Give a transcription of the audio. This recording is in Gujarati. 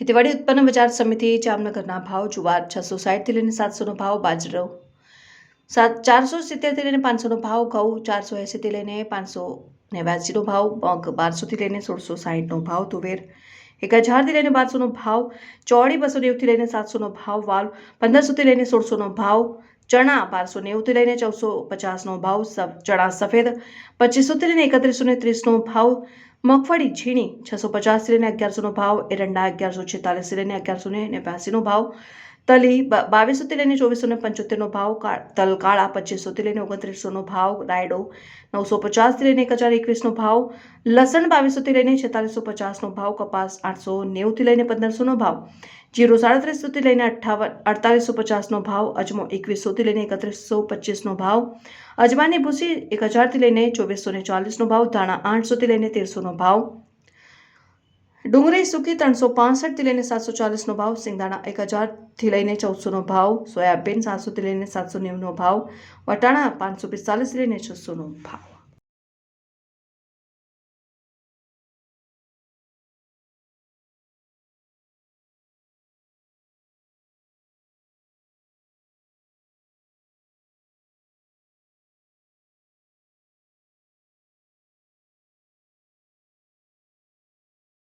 ખેતીવાડી ઉત્પન્ન બજાર સમિતિ જામનગરના ભાવ જુવાર છસો સાઠથી લઈને સાતસોનો ભાવ બાજરો. સાત ચારસો સિત્તેરથી લઈને પાંચસોનો ભાવ, ઘઉં ચારસો એંસીથી લઈને પાંચસો નેવ્યાસીનો ભાવ, મગ બારસોથી લઈને સોળસો સાઠનો ભાવ, તુવેર એક હજારથી લઈને બારસોનો ભાવ, ચોળી બસો નેવુંથી લઈને સાતસોનો ભાવ, વાલ પંદરસોથી લઈને સોળસોનો ભાવ, ચણા બારસો નેવુંથી લઈને ચૌદસો પચાસનો ભાવ ચણા સફેદ પચીસોથી લઈને એકત્રીસો ને ત્રીસનો ભાવ મગફળી, ઝીણી છસો પચાસ લઈને અગિયારસોનો ભાવ, એરંડા અગિયારસો છેતાલીસ લઈને અગિયારસો ને નેવ્યાસીનો ભાવ તલી બાવીસોથી લઈને ચોવીસો ને પંચોતેરનો ભાવ તલ કાળા પચીસોથી લઈને ઓગણત્રીસોનો ભાવ, રાયડો નવસો પચાસથી લઈને એક હજાર એકવીસનો ભાવ, લસણ બાવીસોથી લઈને છેતાલીસો પચાસનો ભાવ, કપાસ આઠસો નેવુંથી લઈને પંદરસોનો ભાવ, જીરો સાડત્રીસોથી લઈને અઠ્ઠાવન અડતાલીસો પચાસનો ભાવ, અજમો એકવીસોથી લઈને એકત્રીસો પચીસનો ભાવ, અજમાની ભૂસી એક હજારથી લઈને ચોવીસો ને ચાલીસનો ભાવ, ધાણા આઠસોથી લઈને તેરસોનો ભાવ ડુંગળી સૂકી ત્રણસો પાસઠથી લઈને સાતસો ચાલીસનો ભાવ, સિંગદાણા એક હજારથી લઈને ચૌદસોનો ભાવ, સોયાબીન સાતસોથી લઈને સાતસો નેવુંનો ભાવ, વટાણા પાંચસો પિસ્તાલીસથી લઈને છસોનો ભાવ.